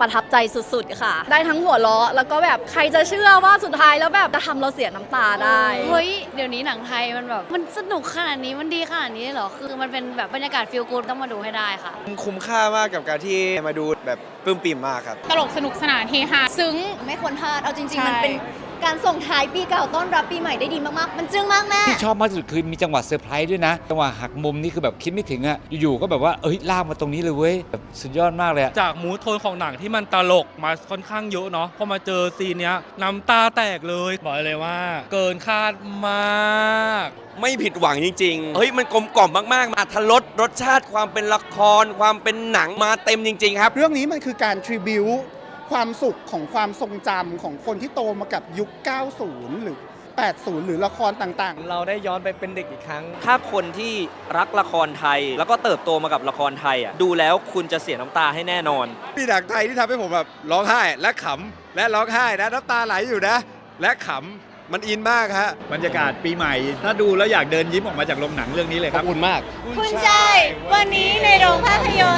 ประทับใจสุดๆค่ะ ได้ทั้งหัวเราะแล้วก็แบบใครจะเชื่อว่าสุดท้ายแล้วแบบจะทำเราเสียน้ำตาได้ เฮ้ย เดี๋ยวนี้หนังไทยมันแบบ มันสนุกขนาดนี้มันดีขนาดนี้เลยเหรอ คือมันเป็นแบบบรรยากาศฟีลกูดต้องมาดูให้ได้ค่ะ คุ้มค่ามากกับการที่มาดูแบบปลื้มปิ่มมากครับ ตลกสนุกสนานเฮฮาซึ้ง ไม่ควรพลาด เอาจริง ใช่ ๆ มันเป็นการส่งท้ายปีเก่าต้อนรับปีใหม่ได้ดีมากๆ มันจึ้งมากแม่ที่ชอบมากที่สุดคือมีจังหวะเซอร์ไพรส์ด้วยนะ จังหวะหักมุมนี่คือแบบคิดไม่ถึงอะอยู่ๆก็แบบว่าเอ้ยลากมาตรงนี้เลยเว้ยแบบสุดยอดมากเลยอะจากมูทโทนของหนังที่มันตลกมาค่อนข้างเยอะเนาะพอมาเจอซีนเนี้ยน้ำตาแตกเลยบอกเลยว่า เกินคาดมาก ไม่ผิดหวังจริงๆ เฮ้ยมันกลมกล่อมมากๆมาทรสรสชาติความเป็นละคร ความเป็นหนังมาเต็มจริง ๆ ครับ เรื่องนี้มันคือการทริบิว ความสุขของความทรงจำของคนที่โตมากับยุค 90 หรือ 80 หรือละครต่างๆ เราได้ย้อนไปเป็นเด็กอีกครั้ง ถ้าคนที่รักละครไทย แล้วก็เติบโตมากับละครไทยอะดูแล้วคุณจะเสียน้ำตาให้แน่นอน มีหนังไทยที่ทำให้ผมแบบร้องไห้และขำและร้องไห้นะน้ำตาไหลอยู่นะ และขำมันอินมากฮะ บรรยากาศปีใหม่ ถ้าดูแล้วอยากเดินยิ้มออกมาจากโรงหนังเรื่องนี้เลยครับขอบคุณมาก คุณชายวันนี้ในโรงภาพยนตร์